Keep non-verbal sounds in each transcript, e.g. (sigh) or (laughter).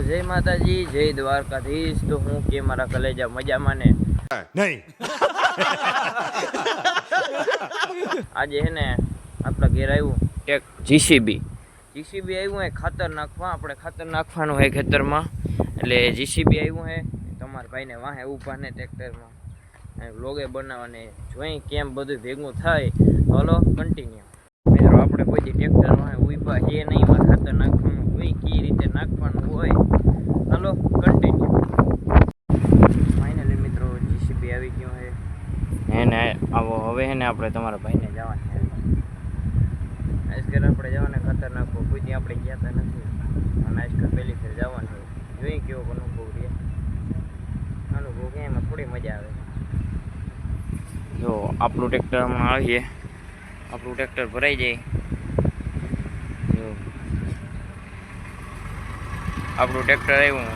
તો જય માતાજી જય દ્વારકાધીશ. તો હું કે મારા કલેજા મજામાં ને? નહીં. આજે હે ને આપણા ઘેર આવ્યું ટેક જીસીબી જીસીબી આવ્યું હે ખાતર નાખવા. આપણે ખાતર નાખવાનું હે ખેતરમાં. એટલે જીસીબી આવ્યું હે. તમારા ભાઈને વાહે ઊભા ને ટ્રેક્ટરમાં. લોગે બનાવવાને. જોઈ કેમ બધું ભેગું થાય. હલો કન્ટિન્યુ આપણે કોઈ દી ટ્રેક્ટર વાહે ઊભા છે નહીં એમાં ખાતર નાખવાનું હોય કઈ રીતે નાખવાનું હોય. હલો કન્ટિન્યુ ફાઇનલી મિત્રો જીસીબી આવી ગયો છે. એને આવો હવે હે ને આપણે તમારા ભાઈને જવાનું છે. આજકાલ આપણે જવાને ખાતર નાખવું. કોઈ દી આપણે ગયા તા નથી. અને આજકાલ પહેલી ફેર જવાનું છે. જોઈ કેવો અનુભવ રહે અનુભવ કે એમાં થોડી મજા આવે. જો આપણું ટ્રેક્ટરમાં આવીએ આપણું ટ્રેક્ટર ભરાઈ જાય. જો. આપણું ટ્રેક્ટર આવ્યું.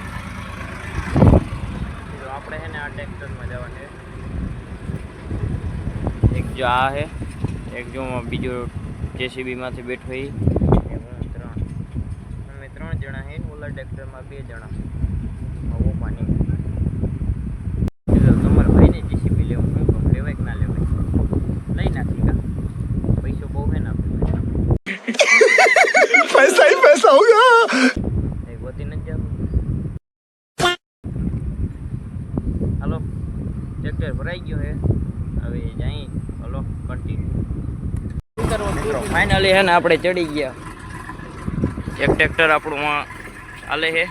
આપણે છે ને આ ટ્રેક્ટરમાં જવાનું છે. એક જો આ છે એક જો બીજો જેસીબીમાંથી બેઠો એ ત્રણ. અમે ત્રણ જણા છે ઓલા ટ્રેક્ટરમાં બે જણા. કન્ટિન્યુ ફાઇનલી હે ને આપણે ચડી ગયા. એક ટ્રેક્ટર આપણું ચાલે છે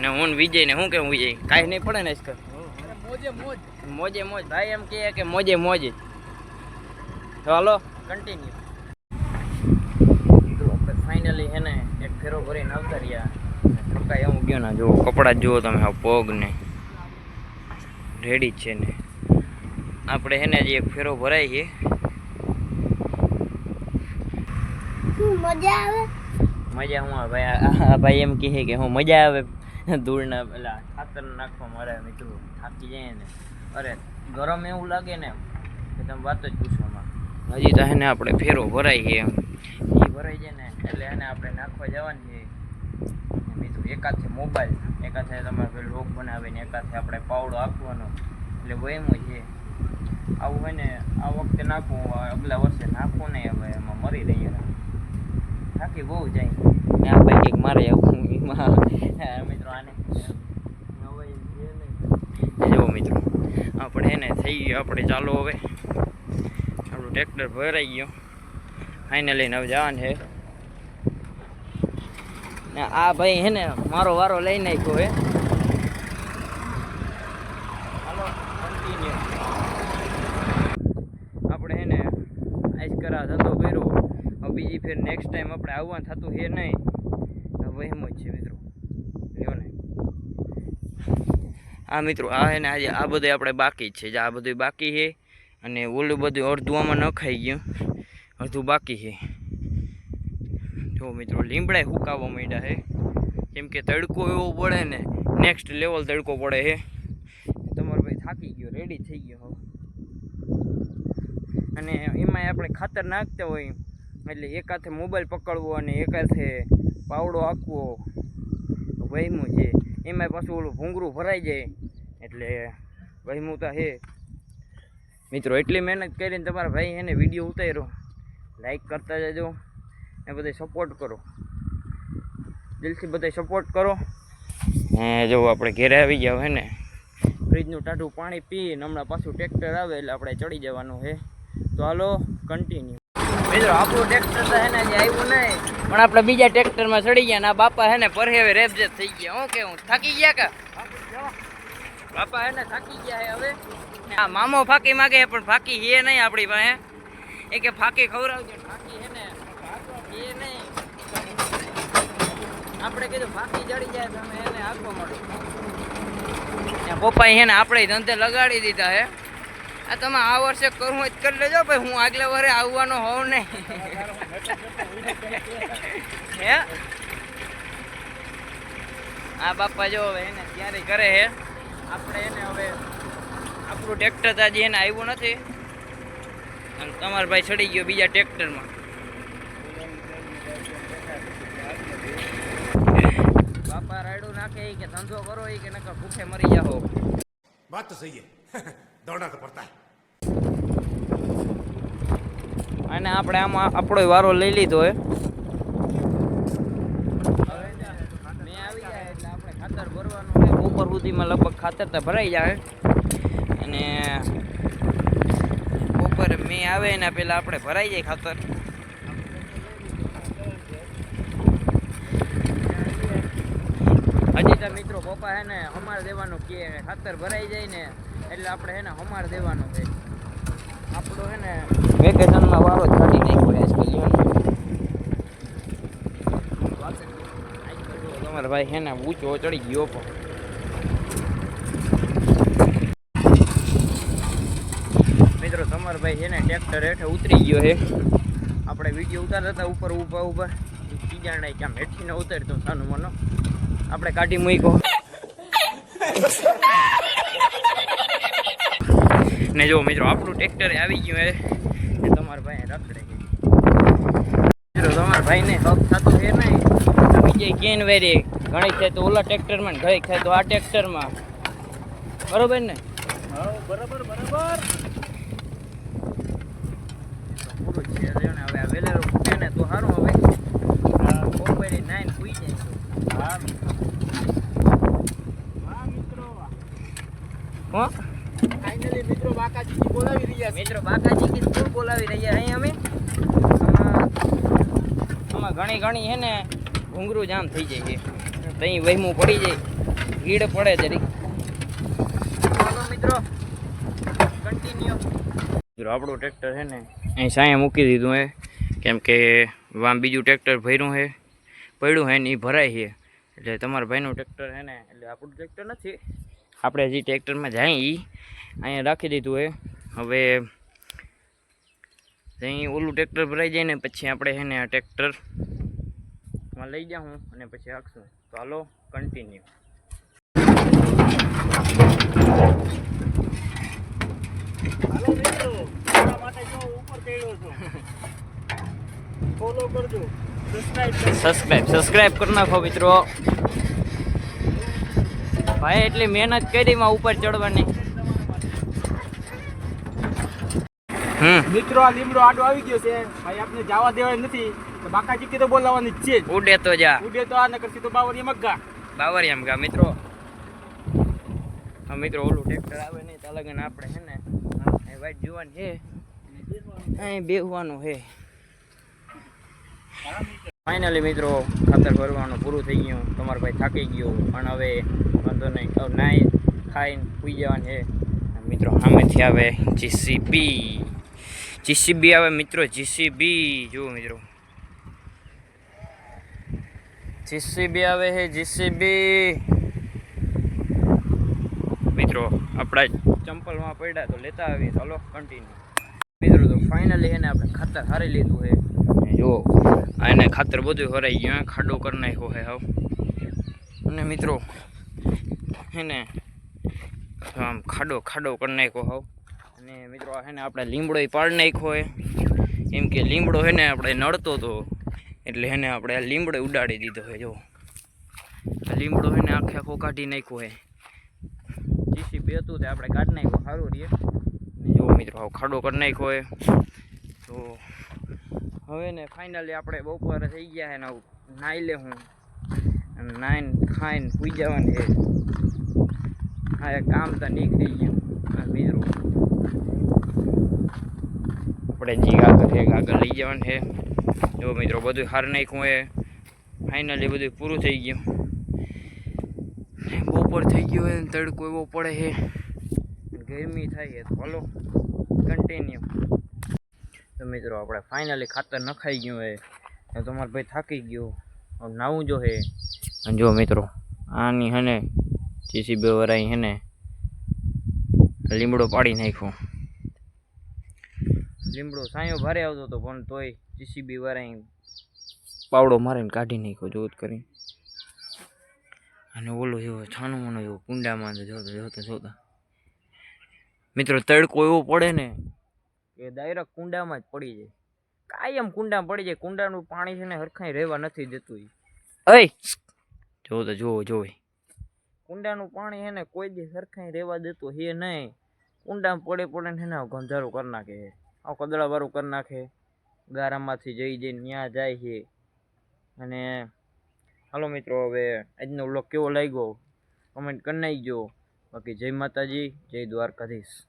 ને હું વિજય ને શું કેવું વિજય? કાંઈ નહીં પડે ને આજકર મોજે મોજ. મોજે મોજ ભાઈ એમ કહે કે મોજે મોજે. તો હાલો કન્ટિન્યુ ફાઇનલી હે ને એક ફેરો ભરીને આવતા રહ્યા. ટૂંકા એવું ગયો ને. જુઓ, કપડાં જુઓ તમે પગ ને. રેડી છે ને. આપણે હેને જે એક ફેરો ભરાય છે. મજા આવે? મજા હું ભાઈ ભાઈ એમ કહે કે હું મજા આવે. ધૂળના પેલા ખાતર નાખવા મારે મિત્રો થાકી જાય ને. અરે ગરમ એવું લાગે ને કે તમે વાત જ પૂછવામાં હજી તો એને આપણે ફેરો ભરાય છે એમ. એ ભરાઈ જાય ને એટલે એને આપણે નાખવા જવાની છે. મિત્રો એકાદથી મોબાઈલ. એકાદથી તમારે લોક બનાવીને એકાથે આપણે પાવડો આપવાનો. એટલે જ છે. આવું હોય ને આ વખતે નાખવું આગલા વર્ષે નાખવું નહીં હવે એમાં મરી રહીએ. થાકી બહુ જાય. ને આ ભાઈ કંઈક મારે આવું મિત્રો આને. જુઓ મિત્રો આપણે એને થઈ ગયું આપણે ચાલો હવે. આપણું ટ્રેક્ટર ભરાઈ ગયું. ફાઇનલી હવે જવાનું છે. ને આ ભાઈ હે ને મારો વારો લઈ નાખ્યો હે હાલો કન્ટિન્યુ આપણે હે ને આજ કરા ધંધો કર્યો હવે બીજી ફેર નેક્સ્ટ ટાઈમ આપણે આવવાનું થતું છે નહીં વહેમ જ છે મિત્રો. લ્યો ને. આ મિત્રો, આ હે ને આજે આ બધું આપણે બાકી છે. આ બધું બાકી છે અને ઓલું બધું અડધું આમાં ન ખાઈ ગયું. અડધું બાકી છે જો મિત્રો લીમડા હુકાવા માંડ્યા છે કેમ કે તડકો એવો પડે ને નેક્સ્ટ લેવલ તડકો પડે છે તમારો ભાઈ થાકી ગયો રેડી થઈ ગયો અને એમાં આપણે ખાતર નાખતા હોય. એટલે એક હાથે મોબાઈલ પકડવો અને એક હાથે પાવડો આપવો. વહેમું છે. એમાં પાછું ઓલું ભૂંગરું ભરાઈ જાય. એટલે વહીમું તો હે મિત્રો, એટલી મહેનત કરીને તમારા ભાઈ એને વીડિયો ઉતાર્યો. લાઈક કરતા જજો એ બધા સપોર્ટ કરો. દિલથી બધા સપોર્ટ કરો. ને જો આપણે ઘેરે આવી ગયા હે ને ફ્રીજનું ટાઢું પાણી પીને હમણાં પાછું ટ્રેક્ટર આવે એટલે આપણે ચડી જવાનું છે. તો હાલો કન્ટિન્યુ મિત્રો આપણું ટ્રેક્ટર તો હે ને આવ્યું નહીં. પણ આપણે બીજા ટ્રેક્ટરમાં ચડી ગયા ને બાપા હે ને પરહેવે રેબજેત થઈ ગયા. હું કે, હું થાકી ગયા કે? બાપા હે ને થાકી ગયા હે હવે. આ મામો ફાકી માગે પણ ફાકી હે નહીં આપણી પાસે. એ કે ફાકી ખવરાવજે ફાકી હે ને. એ નહીં. આપણે કીધું ફાકી જડી જાય, તો અમે એને આપવા મળો પપ્પાએ એને આપણે ધંધે લગાડી દીધા હે આ તમે આ વર્ષે કરવું જ કરી લેજો, ભાઈ હું આગલા વર્ષે આવવાનો હોઉં નહીં. હે? આ બાપા જો હવે એને ત્યારે કરે હે. આપણે એને હવે આપણું ટ્રેક્ટર તાજી એને આવ્યું નથી. અને તમારો ભાઈ ચડી ગયો બીજા ટ્રેક્ટરમાં બાપા રાયડું નાખે કે ધંધો કરો એ કે નકર ભૂખે મરી જાઓ. વાત તો સહી (laughs) દોડાક પડતા અને આપણે આમાં આપણો વારો લઈ લીધો હે. ખાતર ભરવાનું ઉપર સુધીમાં લગભગ ખાતર તો ભરાઈ જાય અને ઉપર મેં આવે એના પહેલાં આપણે ભરાઈ જાય ખાતર. હજી મિત્રો, પપ્પા હે ને હમાર દેવાનું કે ખાતર ભરાઈ જાય ને એટલે આપણે હે ને હમાર દેવાનું છે. આપણો હે ને વેકેશનમાં વારો છાડી નાખ્યો જીવન તમારા ભાઈ હે ને ઊંચો ચડી ગયો પણ. મિત્રો, તમાર ભાઈ છે ને ટ્રેક્ટર હેઠે ઉતરી ગયો છે. આપણે વીડિયો ઉતારતા હતા, ઉપર ઊભા ઊભા. બીજાને ક્યાં હેઠીને ઉતારતો સાનું મનો આપણે કાઢી મૂક્યો. ને જો મિત્રો આપણું ટ્રેક્ટર આવી ગયું હે. ને તમારા ભાઈ રખડે મિત્રો તમારા ભાઈને હક થતો છે નહીં તો બીજે કેન વેરી ઘણી થાય તો ઓલા ટ્રેક્ટરમાં ને ઘણી થાય તો આ ટ્રેક્ટરમાં બરોબર ને? બરાબર બરાબર. પૂરું છે. હવે આ વેલેરો ને તો સારું હવે. બપોરે નાઈન સુઈ જાય. ફાઇનલી મિત્રો બાકાજી બોલાવી રહ્યા મિત્રો બાકાજી કી શું બોલાવી રહ્યા અહીં અમે? આમાં આમાં ઘણી ઘણી છે ને ઘૂંઘરું જામ થઈ જાય છે. તઈ વહેમું પડી જાય. ભીડ પડે જરી મિત્રો કન્ટિન્યુ મિત્રો આપણું ટ્રેક્ટર છે ને અહીં સાંયે મૂકી દીધું હે. કેમ કે વામ બીજું ટ્રેક્ટર ભર્યું છે પડ્યું હે ને એ ભરાય છે. એટલે તમારા ભાઈનું ટ્રેક્ટર હે ને, એટલે આપણું ટ્રેક્ટર નથી. આપણે જે ટ્રેક્ટરમાં જાય એ અહીંયા રાખી દીધું હે હવે અહીં ઓલું ટ્રેક્ટર ભરાઈ જાય ને, પછી આપણે હે ને આ ટ્રેક્ટરમાં લઈ જાઉં અને પછી રાખશું તો હાલો કન્ટિન્યુ હાલો ફોલો (laughs) કરજો. સબસ્ક્રાઇબ સબસ્ક્રાઈબ સબસ્ક્રાઇબ સબસ્ક્રાઇબ કરી નાખો મિત્રો. ભાઈ એટલી મહેનત કરી માં ઉપર ચડવાની. મિત્રો આ લીમડો આડો આવી ગયો છે. ભાઈ આપણે જવા દેવાય નથી. તો બાકાજી કે તો બોલાવવાની છે ઉડે તો જા. ઉડે તો આ નકર સીધો બાવરી મગા બાવરિયામ ગા મિત્રો. હા મિત્રો ઓલું ટ્રેક્ટર આવે નહીં તો અલગ આપણે છે ને એ વાઈટ જોવાનું છે. અહીં બેહવાનું છે. ફાઇનલી મિત્રો, ખાતર ભરવાનું પૂરું થઈ ગયું. તમારો ભાઈ થાકી ગયો, પણ હવે વાંધો નહીં. હવે નાઈ, ખાઈને પૂઈ જવાનું છે. મિત્રો, સામેથી આવે જીસીબી જીસીબી આવે મિત્રો જીસીબી જુઓ મિત્રો. જીસીબી આવે છે જીસીબી મિત્રો, આપણા ચંપલમાં પડ્યા તો લેતા આવીએ. ચાલો કન્ટિન્યુ મિત્રો, તો ફાઇનલી એને આપણે ખાતર હારી લીધું છે. જો. આને ખાતર બધું હરાઈ ગયું ખાડો કરી નાખ્યો હે હાવ. અને મિત્રો એને આમ ખાડો ખાડો કરી નાખ્યો હાવ. અને મિત્રો, આ આપણે લીમડો પાડી નાખ્યો હોય એમ કે લીમડો હે ને આપણે નડતો હતો એટલે એને આપણે આ લીમડો ઉડાડી દીધો હે, જો. લીમડો હે ને આખે આખો કાઢી નાખ્યો હોય જીસીબી હતું તે આપણે કાઢી નાખ્યો સારું ને જો મિત્રો ખાડો કરી નાખ્યો હોય તો હવે ને ફાઇનલી આપણે બપોર થઈ ગયા છે ને નાહી લે હું. નાઈને ખાઈને સુઈ જવાનું છે. હા એ કામ તો નીકળી ગયું બીજું આપણે જી આગળ છે, આગળ લઈ જવાનું છે. જો મિત્રો બધું હાર નાખ્યું એ ફાઇનલી બધું પૂરું થઈ ગયું. બપોર થઈ ગયો હોય તડકો એવો પડે છે. ગરમી થાય છે, તો હલો કન્ટિન્યુ તો મિત્રો, આપણે ફાઇનલી ખાતર નખાઈ ગયું હે ને તમારો ભાઈ થાકી ગયો. નાવું જો હે અને જો મિત્રો, આની હને જીસીબી વરાઈ હેને લીમડો પાડી નાખ્યો. લીમડો સાયો ભારે આવતો હતો, પણ તોય જીસીબી વરાઈ પાવડો મારીને કાઢી નાખ્યો, જોત કરી. અને ઓલો એવો છાનો મનો એવો કુંડામાં તો જોતો જોતો જોતા. મિત્રો, તડકો એવો પડે ને કે ડાયરેક્ટ કુંડામાં જ પડી જાય. કાયમ કુંડામાં પડી જાય. કુંડાનું પાણી છે ને હરખાઈ રહેવા નથી દેતું. અય! જો તો જોવો જોવે કુંડાનું પાણી છે ને કોઈ દી સરખાઈ રહેવા દેતું હે નહીં કુંડામાં પડે પડે ને હે ગંધારું કરી નાખે. આવું કદળાવાળું કરી નાખે. ગારામાંથી જઈ જઈને ત્યાં જાય છે અને હાલો મિત્રો હવે આજનો વ્લોગ કેવો લાગ્યો? કમેન્ટ કરી નાખજો. બાકી જય માતાજી જય દ્વારકાધીશ.